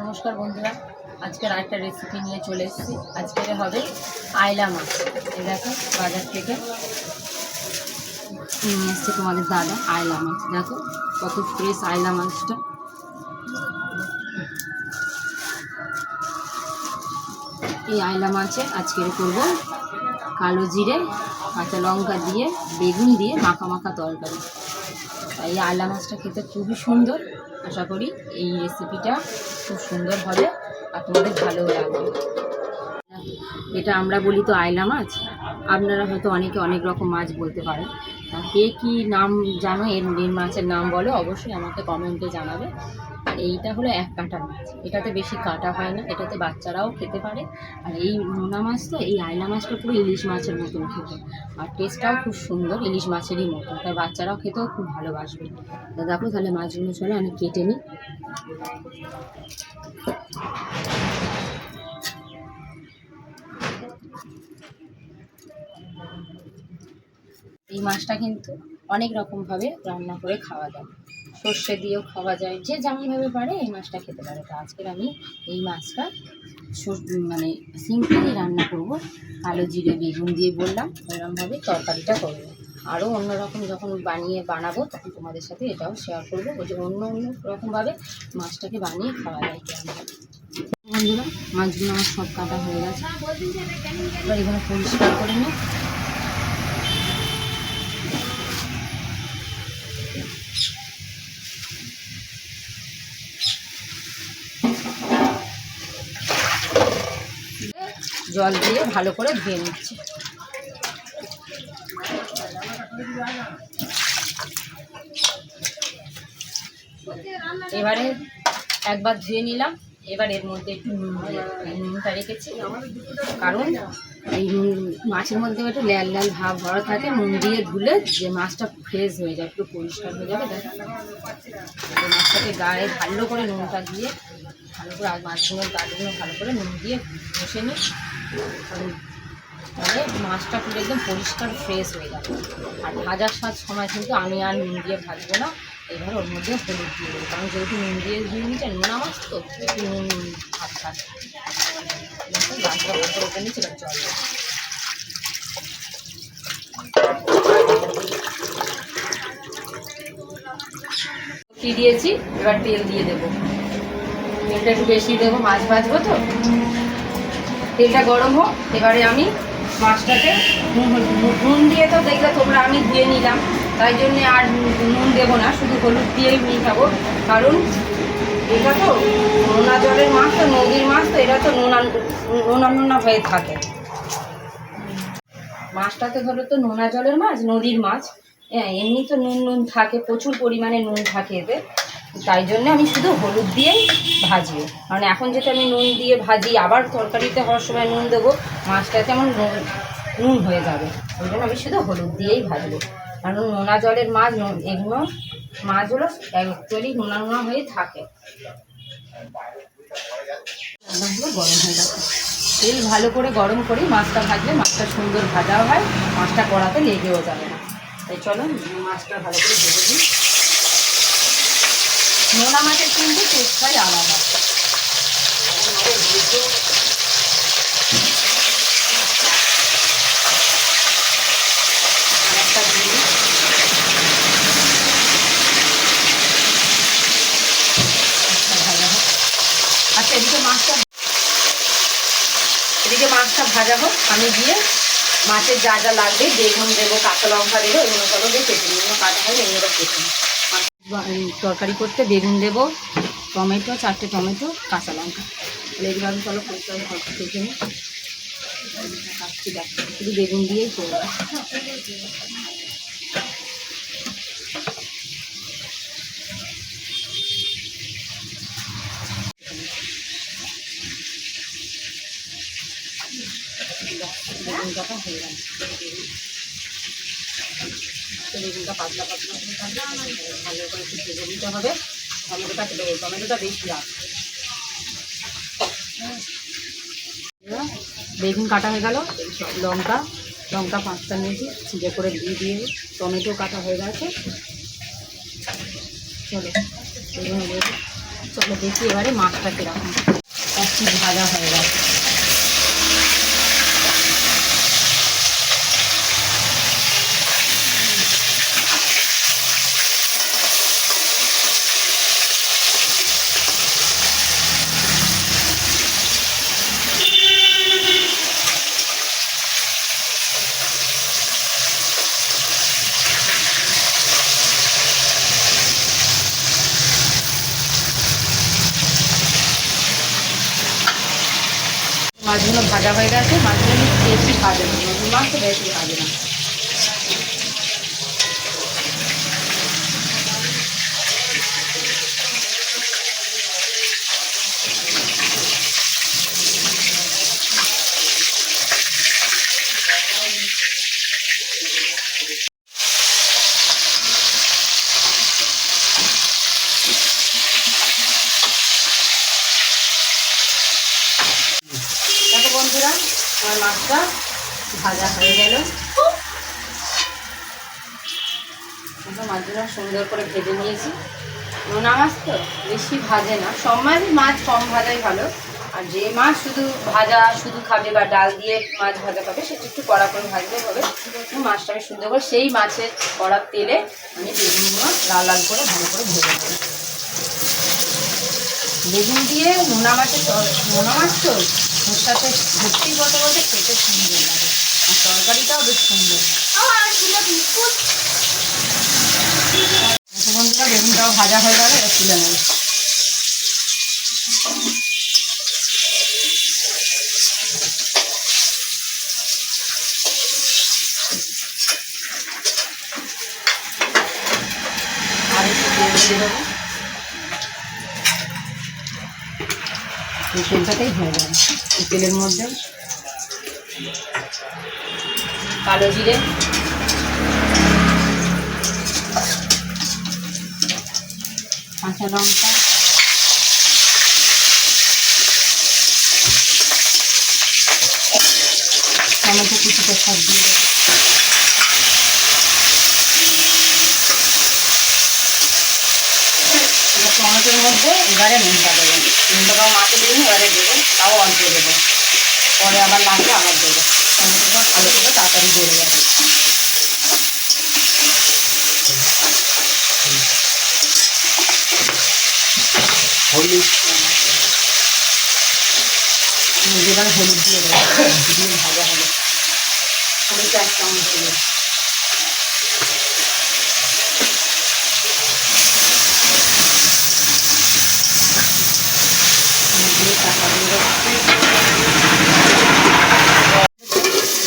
নমস্কার বন্ধুরা। আজকের আরেকটা রেসিপি নিয়ে চলে এসেছি। আজকের হবে আয়লা মাছ। এই দেখো, বাজার থেকে নিয়ে এসছে তোমাদের দাদা আয়লা মাছ। দেখো, কত ফ্রেশ আয়লা মাছটা। এই আয়লা মাছে আজকের করব কালো জিরে, কাঁচা লঙ্কা দিয়ে, বেগুন দিয়ে মাখা মাখা তরকারি। এই আয়লা মাছটা খেতে খুবই সুন্দর। আশা করি এই রেসিপিটা খুব সুন্দর হবে আর তোমাদের ভালো লাগবে। এটা আমরা বলি তো আয়লা মাছ। আপনারা হয়তো অনেকে অনেক রকম মাছ বলতে পারেন। তা কে কী নাম জানো? এর মাছের নাম বলো। অবশ্যই আমাকে কমেন্টে জানাবে। এইটা হলো এক কাঁটা মাছ। এটাতে বেশি কাটা হয় না, এটাতে বাচ্চারাও খেতে পারে। আর এই নোনা মাছ তো এই আয়লা মাছটা পুরো ইলিশ মাছের মতন খেতে। আর টেস্টটাও খুব সুন্দর, ইলিশ মাছেরই মতো। তাই বাচ্চারাও খেতেও খুব ভালোবাসবে। দেখো তাহলে মাছগুলো চলো, আমি কেটে নিই। এই মাছটা কিন্তু অনেক রকমভাবে রান্না করে খাওয়া যায়। সর্ষে দিয়েও খাওয়া যায়। যে যেমনভাবে পারে এই মাছটা খেতে পারে। তো আজকের আমি এই মাছটা মানে সিম্পলি রান্না করব। কালো জিরে, বেগুন দিয়ে বললাম। এরকমভাবে তরকারিটা করব। আরও অন্যরকম যখন বানিয়ে বানাবো, তখন তোমাদের সাথে এটাও শেয়ার করব। ওই যে অন্য অন্য রকমভাবে মাছটাকে বানিয়ে খাওয়া যায় বন্ধুরা, মাছগুলো আমার সব কাটা হয়ে গেছে। এবার এগুলো পরিষ্কার করে নিই। জল দিয়ে ভালো করে ধুয়ে নিচ্ছি। এবারে একবার ধুয়ে নিলাম। এবার এর মধ্যে একটু নুন নুনটা রেখেছি। কারণ এই মাছের মধ্যে একটু লাল লাল ভাব ভরা থাকে, নুন দিয়ে ধুলে যে মাছটা ফ্রেশ হয়ে যায়, একটু পরিষ্কার হয়ে যাবে মাছটাকে গায়ে ভালো করে নুনটা দিয়ে, ভালো করে আর মাছগুলো গাছগুলো ভালো করে নুন দিয়ে ঘষে নিই। তাহলে মাছটা পুরো একদম পরিষ্কার ফ্রেশ হয়ে যাবে। আর ভাজার সাজ সময় কিন্তু আমি আর নুন দিয়ে ভাজবো না। এবার ওর মধ্যে হলুদ দিয়ে দেবো। কারণ যেহেতু নুন দিয়ে ধুয়ে নিচ্ছে নোনা মাছ তো নুন ভাত জল দিয়েছি, এবার তেল দিয়ে দেবো। তেলটা একটু বেশি দেবো, মাছ ভাজবো তো। তেলটা গরম হোক, এবারে আমি মাছটাকে নুন দিয়ে তো দেখলে তোমরা আমি ধুয়ে নিলাম, তাই জন্যে আর নুন দেবো না, শুধু হলুদ দিয়েই মিশাবো কারণ এটা তো নোনা জলের মাছ, তো নদীর মাছ, তো এটা তো নোনা নোনা নোনা হয়ে থাকে। মাছটা তো ধরো তো নোনা জলের মাছ, নদীর মাছ। হ্যাঁ এমনি তো নুন নুন থাকে, প্রচুর পরিমাণে নুন থাকে এতে। তাই জন্য আমি শুধু হলুদ দিয়েই ভাজি কারণ এখন যেটা আমি নুন দিয়ে ভাজি, আবার তরকারিতে হওয়ার সময় নুন দেবো মাছটা আমার নুন নুন হয়ে যাবে। ওই জন্য আমি শুধু হলুদ দিয়েই ভাজবো। কারণ নোনা জলের মাছ এগুলো মাছগুলো অ্যাকচুয়ালি নোনা নোনা হয়ে থাকে। গরম হয়ে গেছে। তেল ভালো করে গরম করি মাছটা ভাজলে মাছটা সুন্দর ভাজাও হয়, মাছটা কড়াতে লেগেও যাবে না। তাই চলো মাছটা ভালো করে ভেজে দিই নোনা মাছের কিন্তু টেস্টটাই আলাদা। আচ্ছা এদিকে মাছটা এদিকে মাছটা ভাজা হোক, আমি গিয়ে মাছের যা যা লাগবে, বেগুন দেবো, কাঁচা লঙ্কা দেবো, এগুলো দিয়ে কেটে নিই কাটা হয় এগুলো কেটে নিই তরকারি করতে বেগুন দেবো, টমেটো, চারটে টমেটো, কাঁচা লঙ্কা। তাহলে এগুলো আমি চলো পরিষ্কার হালকা কেটে নিই। কাটছি, দেখ, শুধু বেগুন দিয়েই করব। বেগুন কাটা হয়ে গেল। তো বেগুনটা পাতলা পাতলা ভালো করে একটু ভেজে নিতে হবে টমেটোটা টমেটোটা বেশি রাখব বেগুন কাটা হয়ে গেল, লঙ্কা লঙ্কা পাঁচটা নিয়েছি ছিঁড়ে করে দিয়ে দিয়ে টমেটো কাটা হয়ে গেছে চলো। চল। দেখি এবারে মাছটা কীরকম এক ভাজা হয়ে গেছে মাছগুলো ভাজা হয়ে গেছে মাছগুলো বেশি ভাজে না মাছ তো বেশি ভাজে। না দেখো বন্ধুরা আমার মাছটা ভাজা হয়ে গেল। মাছগুলো সুন্দর করে ভেজে নিয়েছি। নোনা মাছ তো বেশি ভাজে না। সব মাছই মাছ কম ভাজাই ভালো। আর যে মাছ শুধু ভাজা, শুধু খাবে বা ডাল দিয়ে মাছ ভাজা খাবে সেটা একটু কড়া করে ভাজলে হবে। মাছটা আমি সুন্দর করে সেই মাছের কড়ার তেলে আমি বেগুনগুলো লাল লাল করে ভালো করে ভেজে নেব। বেগুন দিয়ে নোনা মাছের নোনা মাছ তো ওর সাথে কথা বলতে বলতে খেতে সুন্দর লাগে। আর তরকারিটাও বেশ সুন্দর। বন্ধুরা বেগুনটাও ভাজা হয়ে গেলে এটা তুলে নেবে আর একটু তেল দিয়ে দেবো এই তেলটাতেই হয়ে যাবে এই তেলের মধ্যে কালো জিরে। কাঁচা লঙ্কা। টমেটো কুচিটা সব দিয়ে দেবো এবার টমেটোর এবারে নুনটা দেবো। নুনটাও মাকে দিন এবারে দেবো তাও অল্প দেবো। পরে আবার লাগলে আবার দেবো। টমেটোটা ভালো করে তাড়াতাড়ি বেড়ে যাবে। হলুদ। এবার হলুদ দিয়ে দেবো। দিয়ে ভাজা হবে। হলুদটা এক চামচ দেবো দিয়ে টাকা দিয়ে দেবো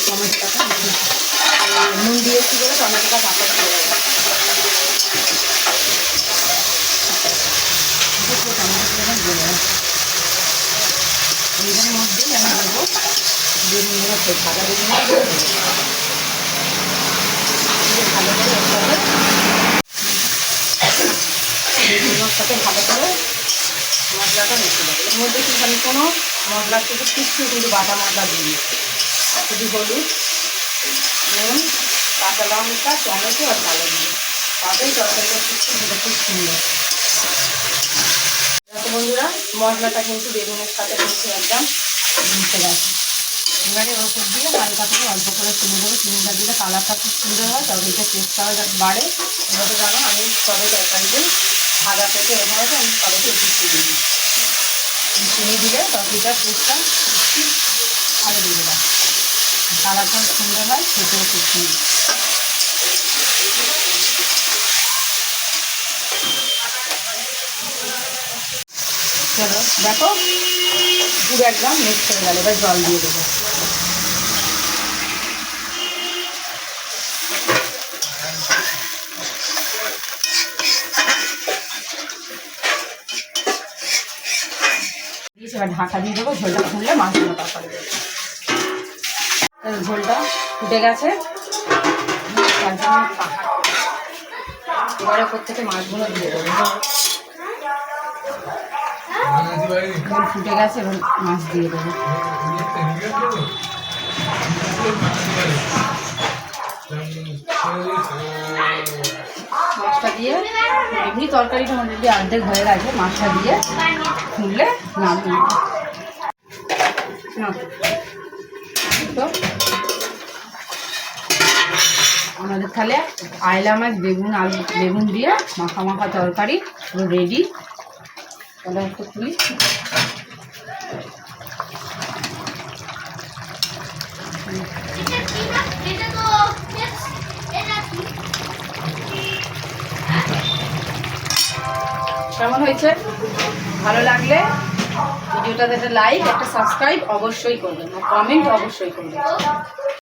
টমেটোটা নুন দিয়েছি বলে টমেটোটা কাঁচা দিয়ে দেবো দুটো টমেটো দিয়ে দেবো এটার মধ্যেই আমি দেবো বেগুনগুলো সে ভাজা বেগুনগুলো দিয়ে ভালো করে এর সাথে বেগুনের সাথে ভালো করে মশলাটা মিশে দেবো এর মধ্যে কিন্তু আমি কোনো মশলা শুধু কিচ্ছু কিন্তু বাটা মশলা দিই শুধু হলুদ নুন কাঁচা লঙ্কা টমেটো আর কালো দিয়ে তাতেই তরকারিটা খুব খুব সুন্দর বন্ধুরা, মশলাটা কিন্তু বেগুনের সাথে কিন্তু একদম মিশে গেছে। এবারে ওর উপর দিয়ে হালকা থেকে অল্প করে চিনি দেবো। চিনিটা দিলে কালারটা খুব সুন্দর হয় তবে তরকারিটা টেস্টটাও বাড়ে। এবারে জানো, আমি সবে তরকারিতে ভাজা থেকে এভাবে আমি সবেতে একটু চিনি দিই চিনি দিলে তরকারিটার টেস্টটা ভালো দিয়ে দেয় কালারটাও সুন্দর হয়, খেতেও খুব সুন্দর। চলো দেখো পুরো একদম মিক্স হয়ে গেল এবার জল দিয়ে দেবো। দিয়েছি, এবার ঢাকা দিয়ে দেবো ঝোলটা ফুললে মাছগুলো তারপরে দেবো ঝোলটা ফুটে গেছে। এবারে থেকে মাছগুলো দিয়ে দেবো। ফুটে গেছে মাছ দিয়ে দেবো। মাছটা দিয়ে, এমনি তরকারিটা মোটামুটি অর্ধেক হয়ে গেছে, মাছটা দিয়ে খুললে নামবে না তো, আমাদের তাহলে আয়লা মাছ, বেগুন, আলু, বেগুন দিয়ে মাখা মাখা তরকারি রেডি তাহলে একটু খুলি কেমন হয়েছে? ভালো লাগলে ভিডিওটাতে একটা লাইক একটা সাবস্ক্রাইব অবশ্যই করবেন কমেন্ট অবশ্যই করবেন।